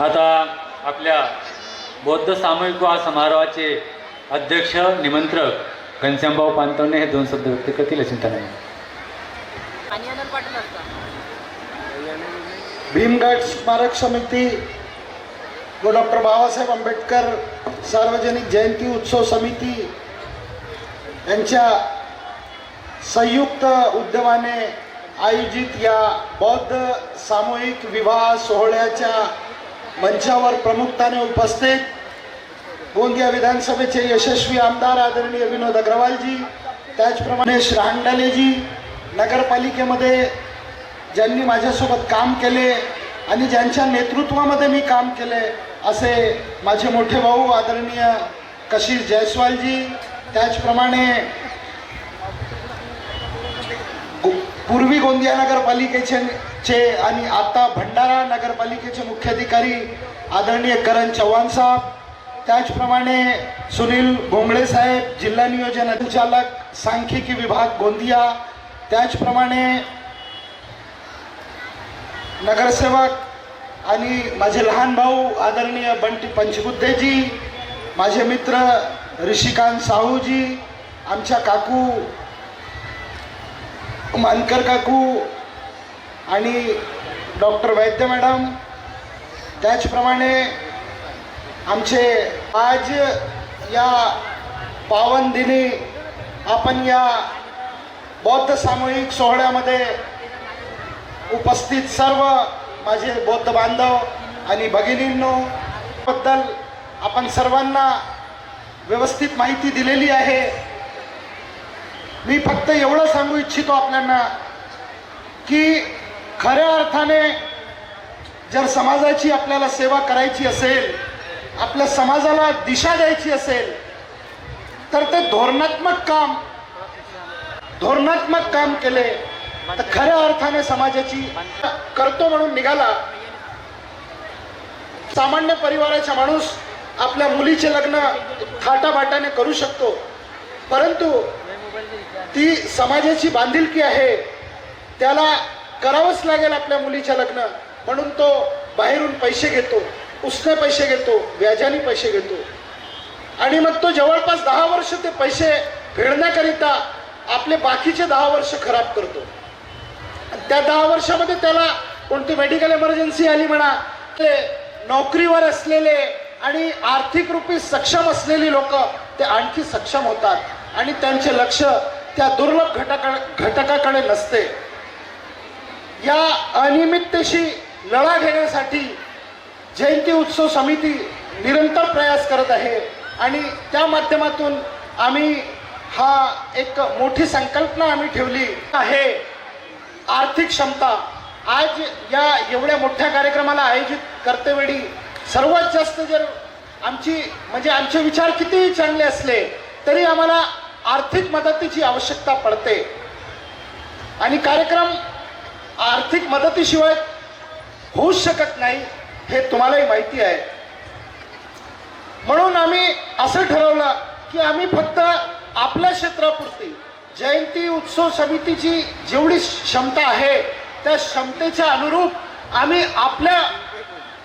आता आपल्या बौद्ध सामूहिक विवाह समारोहाचे अध्यक्ष निमंत्रक घनश्यामभाऊ पांतवणे हे दोन शब्द व्यक्त करतील चिंता नाही भीमगड स्मारक समिती व डॉक्टर बाबासाहेब आंबेडकर सार्वजनिक जयंती उत्सव समिती यांच्या संयुक्त उद्यमाने आयोजित या बौद्ध सामूहिक विवाह सोहळ्याच्या मंचावर प्रमुखताने उपस्थित गोंदिया विधानसभेचे यशस्वी आमदार आदरणीय विनोद अग्रवालजी त्याचप्रमाणे श्रांगडालेजी नगरपालिकेमध्ये ज्यांनी माझ्यासोबत काम केले आणि ज्यांच्या नेतृत्वामध्ये मी काम केले असे माझे मोठे भाऊ आदरणीय कशीर जयस्वालजी त्याचप्रमाणे पूर्वी गोंदिया नगरपालिकेचे चे आणि आता भंडारा नगरपालिकेचे मुख्याधिकारी आदरणीय करण चव्हाण साहेब त्याचप्रमाणे सुनील भोंगळे साहेब जिल्हा नियोजन संचालक सांख्यिकी विभाग गोंदिया त्याचप्रमाणे नगरसेवक आणि माझे लहान भाऊ आदरणीय बंटी पंचबुद्धेजी माझे मित्र ऋषिकांत साहूजी आमच्या काकू मानकर काकू आणि डॉक्टर वैद्य मॅडम त्याचप्रमाणे आमचे आज या पावन दिनी आपण या बौद्ध सामूहिक सोहळ्यामध्ये उपस्थित सर्व माझे बौद्ध बांधव आणि भगिनींबद्दल आपण सर्वांना व्यवस्थित माहिती दिलेली आहे. मी फक्त एवढं सांगू इच्छितो आपल्याला की खऱ्या अर्थाने जर समाजाची आपल्याला सेवा करायची असेल आपल्या समाजाला दिशा द्यायची असेल तर ते धोरणात्मक काम धोरणात्मक काम केले तर खऱ्या अर्थाने समाजाची करतो म्हणून निघाला. सामान्य परिवाराचा माणूस आपल्या मुलीचे लग्न थाटाबाटाने करू शकतो परंतु ती समाजाची बांधिलकी आहे त्याला करावंच लागेल आपल्या मुलीच्या लग्न. म्हणून तो बाहेरून पैसे घेतो उसने पैसे घेतो व्याजाने पैसे घेतो. आणि मग तो जवळपास दहा वर्ष ते पैसे फेडण्याकरिता आपले बाकीचे दहा वर्ष खराब करतो. आणि त्या दहा वर्षामध्ये त्याला कोणती मेडिकल इमर्जन्सी आली म्हणा ते नोकरीवर असलेले आणि आर्थिक रूपी सक्षम असलेली लोक ते आणखी सक्षम होतात. आणि त्यांचे लक्ष त्या दुर्लभ घटका घटकाकडे नसते. या अनियमिततेशी लढा घेण्यासाठी जयंती उत्सव समिती निरंतर प्रयास करत आहे. आणि त्या माध्यमातून आम्ही हा एक मोठी संकल्पना आम्ही ठेवली आहे. आर्थिक क्षमता. आज या एवढ्या मोठ्या कार्यक्रमाला आयोजित करतेवेळी सर्वात जास्त जर आमची म्हणजे आमचे विचार कितीही चांगले असले तरी आम्हाला आर्थिक मदतीची आवश्यकता पडते. आणि कार्यक्रम आर्थिक मदतीशिवाय होऊच शकत नाही हे तुम्हालाही माहिती आहे. म्हणून आम्ही असं ठरवलं की आम्ही फक्त आपल्या क्षेत्रापुरती जयंती उत्सव समितीची जेवढी क्षमता आहे त्या क्षमतेच्या अनुरूप आम्ही आपल्या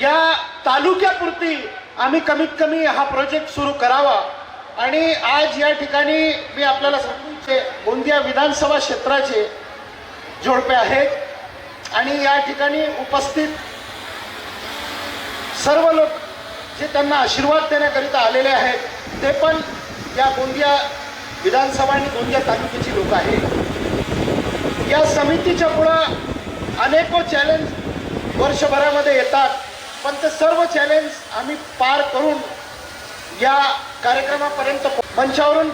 या तालुक्यापुरती आम्ही कमीत कमी हा प्रोजेक्ट सुरू करावा. आणि आज या ठिकाणी मी आपल्याला सांगू इच्छे गोंदिया विधानसभा क्षेत्राचे जोडपे आहेत. आणि या ठिकाणी उपस्थित सर्व लोक जे त्यांना आशीर्वाद देण्याकरिता आलेले आहेत ते पण या गोंदिया विधानसभा आणि गोंदिया तालुक्याची लोक आहेत. या समितीच्या पुढं अनेको चॅलेंज वर्षभरामध्ये येतात पण ते सर्व चॅलेंज आम्ही पार करून या कार्यक्रमापर्यंत मंचावरून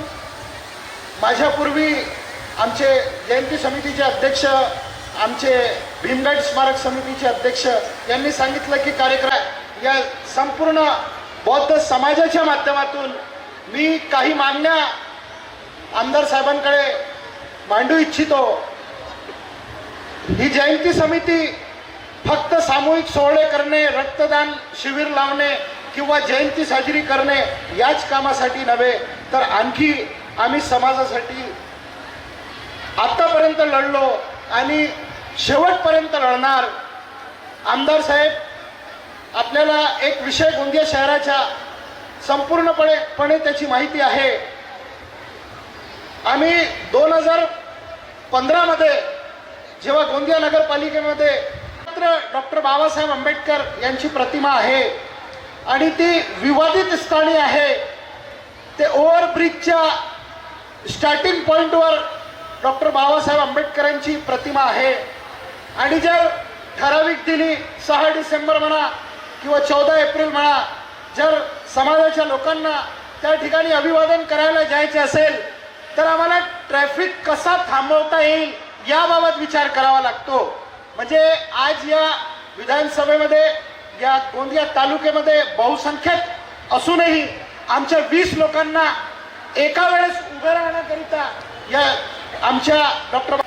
माझ्यापूर्वी आमचे जयंती समितीचे अध्यक्ष आमचे भीमगड स्मारक समितीचे अध्यक्ष यांनी सांगितलं की कार्यक्रम या संपूर्ण बौद्ध समाजाच्या माध्यमातून मी काही मागण्या आमदार साहेबांकडे मांडू इच्छितो. ही जयंती समिती फक्त सामूहिक सोहळे करणे रक्तदान शिबिर लावणे किंवा जयंती साजरी करणे याच कामासाठी नव्हे तर आणखी आम्ही समाजासाठी आतापर्यंत लढलो आणि शेवटपर्यंत लढणार. आमदार साहेब आपल्याला एक विषय गोंदिया शहराच्या संपूर्णपणे पणे त्याची माहिती आहे. आम्ही दोन हजार पंधरामध्ये जेव्हा गोंदिया नगरपालिकेमध्ये मात्र डॉक्टर बाबासाहेब आंबेडकर यांची प्रतिमा आहे आणि ती विवादित स्थानी आहे ते ओव्हरब्रिजच्या स्टार्टिंग पॉईंटवर डॉक्टर बाबासाहेब आंबेडकरांची प्रतिमा आहे. आणि जर ठराविक दिनी सहा डिसेंबर म्हणा किंवा चौदा एप्रिल म्हणा जर समाजाच्या लोकांना त्या ठिकाणी अभिवादन करायला जायचे असेल तर आम्हाला ट्रॅफिक कसा थांबवता येईल याबाबत विचार करावा लागतो. म्हणजे आज या विधानसभेमध्ये या गोंदिया तालुक्यामध्ये बहुसंख्यक असूनही आमच्या वीस लोकांना एका वेळेस उभे राहण्याकरिता या आमच्या डॉक्टर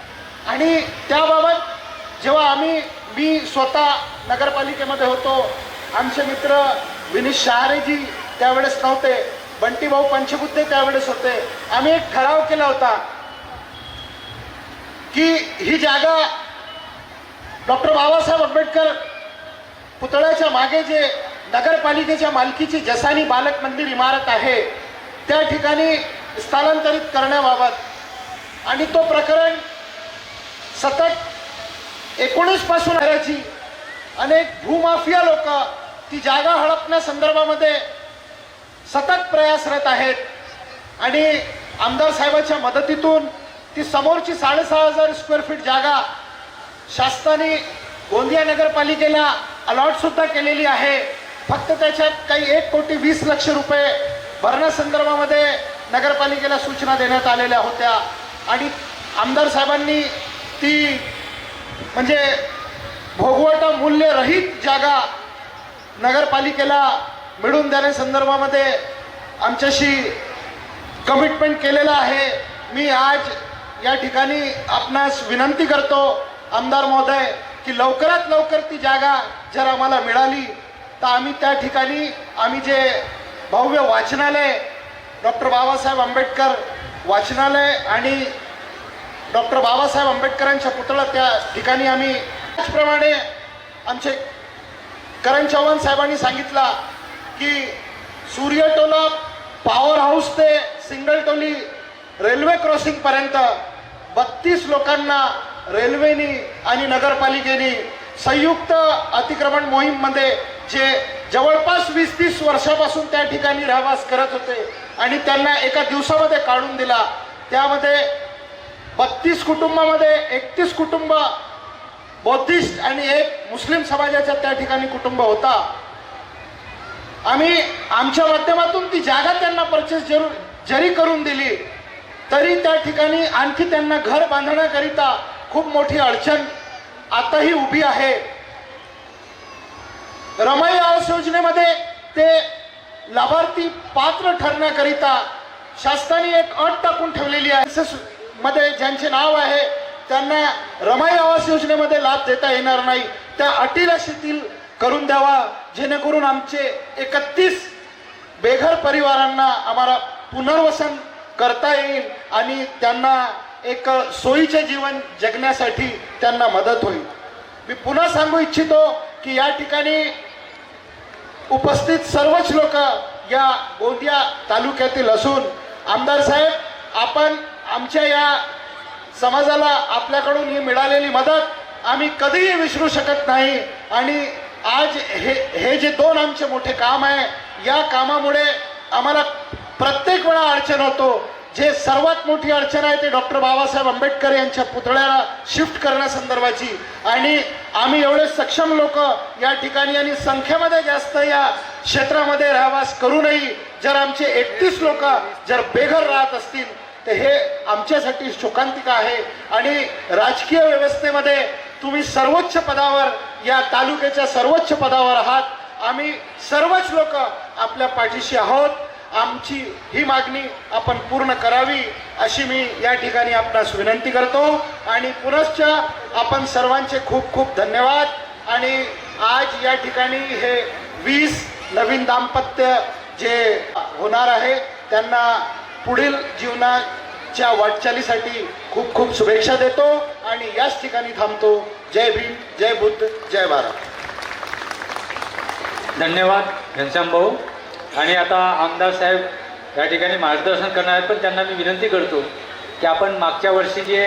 आणि त्याबाबत जेव्हा आम्ही मी स्वतः नगरपालिकेमध्ये होतो. आमचे मित्र विनीश शहारेजी त्यावेळेस नव्हते. बंटीभाऊ पंचबुद्धे त्यावेळेस होते. आम्ही एक ठराव केला होता की ही जागा डॉक्टर बाबासाहेब आंबेडकर पुतळ्याच्या मागे जे नगरपालिकेच्या मालकीची जसानी बालक मंदिर इमारत आहे त्या ठिकाणी स्थलांतरित करण्याबाबत. आणि तो प्रकरण सतत एकोणीसपासून आल्याची अनेक भूमाफिया लोक ती जागा हडपण्यासंदर्भामध्ये सतत प्रयासरत आहेत. आणि आमदार साहेबाच्या मदतीतून ती समोरची साडेसहा हजार स्क्वेअर फीट जागा शासनाने गोंदिया नगरपालिकेला अलॉटसुद्धा केलेली आहे. फक्त त्याच्यात काही एक कोटी वीस लक्ष रुपये भरण्यासंदर्भामध्ये नगरपालिकेला सूचना देण्यात आलेल्या होत्या. आणि आमदार साहेबांनी ती म्हणजे भोगवटा मूल्यरहित जागा नगरपालिकेला मिळवून देण्यासंदर्भामध्ये आमच्याशी कमिटमेंट केलेलं आहे. मी आज या ठिकाणी आपणास विनंती करतो आमदार महोदय की लवकरात लवकर ती जागा जर आम्हाला मिळाली तर आम्ही त्या ठिकाणी आम्ही जे भव्य वाचनालय डॉक्टर बाबासाहेब आंबेडकर वाचनालय आणि डॉक्टर बाबासाहेब आंबेडकरांच्या पुतळा त्या ठिकाणी आम्ही त्याचप्रमाणे आमचे करण चव्हाण साहेबांनी सांगितला की सूर्यटोला पॉवर हाऊस ते सिंगलटोली रेल्वे क्रॉसिंगपर्यंत बत्तीस लोकांना रेल्वेनी आणि नगरपालिकेने संयुक्त अतिक्रमण मोहीममध्ये जे जवळपास वीस तीस वर्षापासून त्या ठिकाणी रहवास करत होते आणि त्यांना एका दिवसामध्ये काढून दिला. त्यामध्ये बत्तीस कुटुंबामध्ये एकतीस कुटुंब बौद्धिस्ट आणि एक मुस्लिम समाजाच्या त्या ठिकाणी कुटुंब होता. आम्ही आमच्या माध्यमातून ती जागा त्यांना परचेस जरूर जरी करून दिली तरी त्या ठिकाणी आणखी त्यांना घर बांधण्याकरिता खूप मोठी अडचण आताही उभी आहे. रमाई आवास योजनेमध्ये ते लाभार्थी पात्र ठरण्याकरिता शासनाने एक अट टाकून ठेवलेली आहे. मध्ये ज्यांचे नाव आहे त्यांना रमाई आवास योजनेमध्ये लाभ देता येणार नाही. त्या अटीला शिथिल करून द्यावा जेणेकरून आमचे एकतीस बेघर परिवारांना आम्हाला पुनर्वसन करता येईल आणि त्यांना एक सोयीचे जीवन जगण्यासाठी त्यांना मदत होईल. मी पुन्हा सांगू इच्छितो की या ठिकाणी उपस्थित सर्वच लोक या गोंदिया तालुक्यातील असून आमदार साहेब आपण आमच्या या समाजाला आपल्याकडून ही मिळालेली मदत आम्ही कधीही विसरू शकत नाही. आणि आज हे हे जे दोन आमचे मोठे काम आहे या कामामुळे आम्हाला प्रत्येक वेळा अडचण होतो. जे सर्वात मोठी अडचण आहे ते डॉक्टर बाबासाहेब आंबेडकर यांच्या पुतळ्याला शिफ्ट करण्यासंदर्भाची. आणि आम्ही एवढे सक्षम लोक या ठिकाणी आणि संख्येमध्ये जास्त या क्षेत्रामध्ये रहवास करूनही जर आमचे एकतीस लोक जर बेघर राहत असतील तर हे आमच्यासाठी शोकांतिका आहे. आणि राजकीय व्यवस्थेमध्ये तुम्ही सर्वोच्च पदावर या तालुक्याच्या सर्वोच्च पदावर आहात. आम्ही सर्वच लोक आपल्या पाठीशी आहोत. आमची ही मागणी आपण पूर्ण करावी अशी मी या ठिकाणी आपणास विनंती करतो. आणि पुनश्च आपण सर्वांचे खूप खूप धन्यवाद. आणि आज या ठिकाणी हे वीस नवीन दाम्पत्य जे होणार आहे त्यांना पुढील जीवनाच्या वाटचालीसाठी खूप खूप शुभेच्छा देतो आणि याच ठिकाणी थांबतो. जय भीम जय बुद्ध जय भारत. धन्यवाद घनश्याम भाऊ. आणि आता आमदार साहेब या ठिकाणी मार्गदर्शन करणार आहेत पण त्यांना मी विनंती करतो की आपण मागच्या वर्षी जे